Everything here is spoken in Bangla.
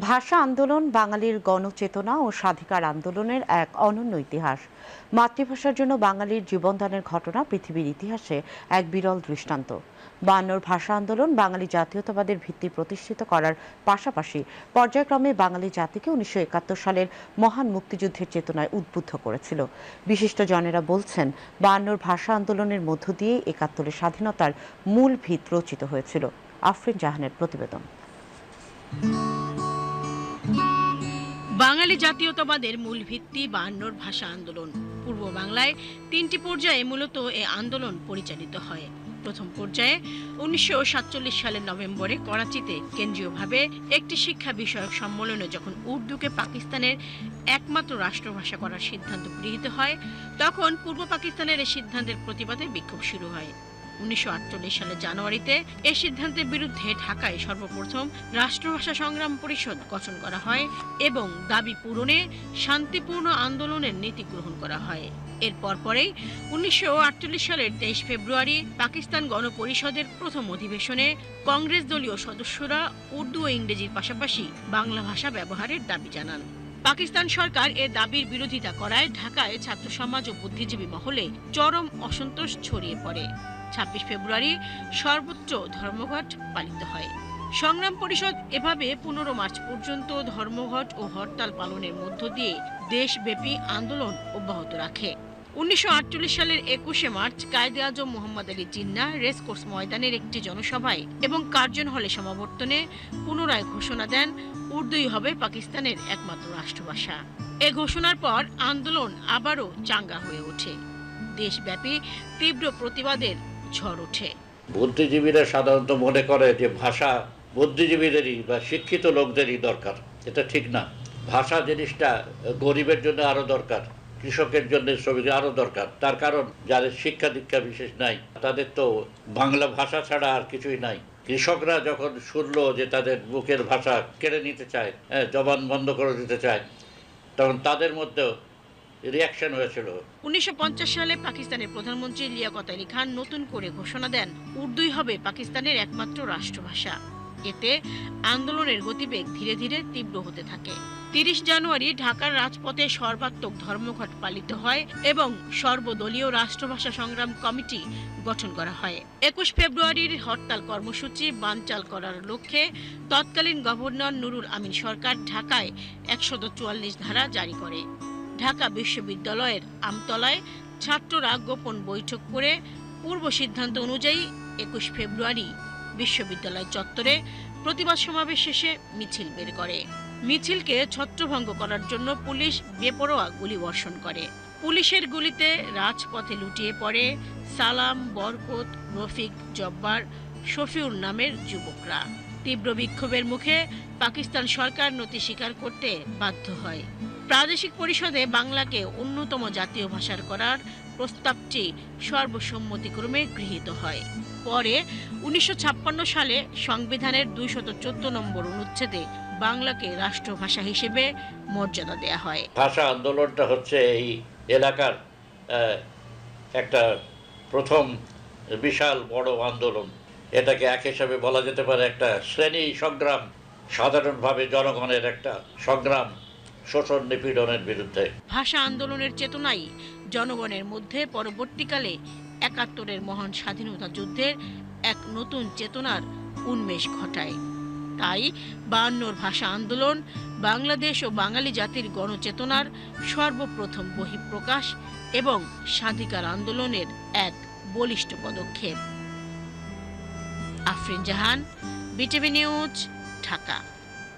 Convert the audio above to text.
ভাষা আন্দোলন, বাঙালির গণচেতনা ও স্বাধিকার আন্দোলনের এক অনন্য ইতিহাস। মাতৃভাষার জন্য বাঙালির জীবনদানের ঘটনা পৃথিবীর ইতিহাসে এক বিরল দৃষ্টান্ত। বায়ান্নর ভাষা আন্দোলন বাঙালি জাতীয়তাবাদের ভিত্তি প্রতিষ্ঠিত করার পাশাপাশি পর্যায়ক্রমে বাঙালি জাতিকে উনিশশো একাত্তর সালের মহান মুক্তিযুদ্ধের চেতনায় উদ্বুদ্ধ করেছিল। বিশিষ্ট জনেরা বলছেন বায়ান্নর ভাষা আন্দোলনের মধ্য দিয়ে একাত্তরের স্বাধীনতার মূল ভিত রচিত হয়েছিল। আফরিন জাহানের প্রতিবেদন। বাঙালি জাতীয়তাবাদের মূল ভিত্তি বায়ান্নর ভাষা আন্দোলন। পূর্ব বাংলায় তিনটি পর্যায়ে মূলত এ আন্দোলন পরিচালিত হয়। প্রথম পর্যায়ে উনিশশো সাতচল্লিশ সালের নভেম্বরে করাচিতে কেন্দ্রীয়ভাবে একটি শিক্ষা বিষয়ক সম্মেলনে যখন উর্দুকে পাকিস্তানের একমাত্র রাষ্ট্রভাষা করার সিদ্ধান্ত গৃহীত হয়, তখন পূর্ব পাকিস্তানের এই সিদ্ধান্তের প্রতিবাদে বিক্ষোভ শুরু হয়। উনিশশো সালের জানুয়ারিতে এ সিদ্ধান্তের বিরুদ্ধে ঢাকায় সর্বপ্রথম রাষ্ট্রভাষা সংগ্রাম পরিষদ গঠন করা হয় এবং দাবি পূরণে শান্তিপূর্ণ আন্দোলনের নীতি গ্রহণ করা হয়। এর পরপরেই উনিশশো সালের তেইশ ফেব্রুয়ারি পাকিস্তান গণপরিষদের প্রথম অধিবেশনে কংগ্রেস দলীয় সদস্যরা উর্দু ও ইংরেজির পাশাপাশি বাংলা ভাষা ব্যবহারের দাবি জানান। পাকিস্তান সরকার এ দাবির বিরোধিতা করায় ঢাকায় ছাত্র সমাজ ও বুদ্ধিজীবী মহলে চরম অসন্তোষ ছড়িয়ে পড়ে। ছাব্বিশ ফেব্রুয়ারি সর্বোচ্চ ধর্মঘট পালিত হয়। সংগ্রাম পরিষদ এভাবে পনেরো মার্চ পর্যন্ত ধর্মঘট ও হরতাল পালনের মধ্য দিয়ে দেশব্যাপী আন্দোলন অব্যাহত রাখে। উনিশশো আটচল্লিশ সালের একুশে মার্চ কায়দে আজম মোহাম্মদ আলী জিন্না রেসকোর্স ময়দানের একটি জনসভায় এবং কার্জন হলে সমাবর্তনে পুনরায় ঘোষণা দেন, উর্দুই হবে পাকিস্তানের একমাত্র রাষ্ট্রভাষা। এ ঘোষণার পর আন্দোলন আবারও চাঙ্গা হয়ে ওঠে। দেশব্যাপী তীব্র প্রতিবাদের ঝড় ওঠে। বুদ্ধিজীবীরা সাধারণত মনে করে যে ভাষা বুদ্ধিজীবীদেরই বা শিক্ষিত লোকদেরই দরকার। এটা ঠিক না। ভাষা জিনিসটা গরিবের জন্য আরও দরকার। কৃষকের জন্য শ্রমিকের আরও দরকার। তার কারণ যাদের শিক্ষা দীক্ষা বিশেষ নাই তাদের তো বাংলা ভাষা ছাড়া আর কিছুই নাই। কৃষকরা যখন শুনলো যে তাদের বুকের ভাষা কেড়ে নিতে চায় হ্যাঁ, জবান বন্ধ করে দিতে চায় তখন তাদের মধ্যেও রিয়াকশন হয়েছিল। উনিশশো পঞ্চাশ সালে পাকিস্তানের প্রধানমন্ত্রী লিয়াকত আলী খান নতুন করে ঘোষণা দেন উর্দুই হবে পাকিস্তানের একমাত্র রাষ্ট্রভাষা। এতে আন্দোলনের গতিবেগ ধীরে ধীরে তীব্র হতে থাকে। তিরিশ জানুয়ারি ঢাকার রাজপথে সর্বাত্মক ধর্মঘট পালিত হয় এবং সর্বদলীয় রাষ্ট্রভাষা সংগ্রাম কমিটি গঠন করা হয়। একুশ ফেব্রুয়ারির হরতাল কর্মসূচি বানচাল করার লক্ষ্যে তৎকালীন গভর্নর নুরুল আমিন সরকার ঢাকায় একশত চুয়াল্লিশ ধারা জারি করে। ঢাকা বিশ্ববিদ্যালয়ের আমতলায় ছাত্ররা গোপন বৈঠক করে পূর্ব সিদ্ধান্ত অনুযায়ী একুশ ফেব্রুয়ারি বিশ্ববিদ্যালয় চত্বরে প্রতিবাদ সমাবেশ শেষে মিছিল বের করে। মিছিলকে ছত্রভঙ্গ করার জন্য পুলিশ বেপরোয়া গুলি বর্ষণ করে। পুলিশের গুলিতে রাজপথে লুটিয়ে পড়ে সালাম, বরকত, রফিক, জব্বার শফিউর নামের যুবকরা। তীব্র বিক্ষোভের মুখে পাকিস্তান সরকার নতি স্বীকার করতে বাধ্য হয়। প্রাদেশিক পরিষদে বাংলাকে অন্যতম জাতীয় ভাষার করার প্রস্তাবটি সর্বসম্মতিক্রমে গৃহীত হয়। পরে উনিশশো ছাপ্পান্ন সালে সংবিধানের দুইশত চোদ্দ নম্বর অনুচ্ছেদে বাংলাকে রাষ্ট্রভাষা হিসেবে মর্যাদা দেয়া হয়। ভাষা আন্দোলনটা হচ্ছে এই এলাকার একটা প্রথম বিশাল বড় আন্দোলন। এটাকে এক হিসাবে বলা যেতে পারে একটা শ্রেণি সংগ্রাম, সাধারণভাবে জনগণের একটা সংগ্রাম। শোষণ নিপীড়নের বিরুদ্ধে। ভাষা আন্দোলনের চেতনাই জনগণের মধ্যে পরবর্তীকালে একাত্তরের মহান স্বাধীনতা যুদ্ধের এক নতুন চেতনার উন্মেষ ঘটায়। তাই বায়ান্নর ভাষা আন্দোলন বাংলাদেশ ও বাঙালি জাতির গণচেতনার সর্বপ্রথম বহিঃপ্রকাশ এবং স্বাধিকার আন্দোলনের এক বলিষ্ঠ পদক্ষেপ। Afrin Jahan, BTV news, Dhaka.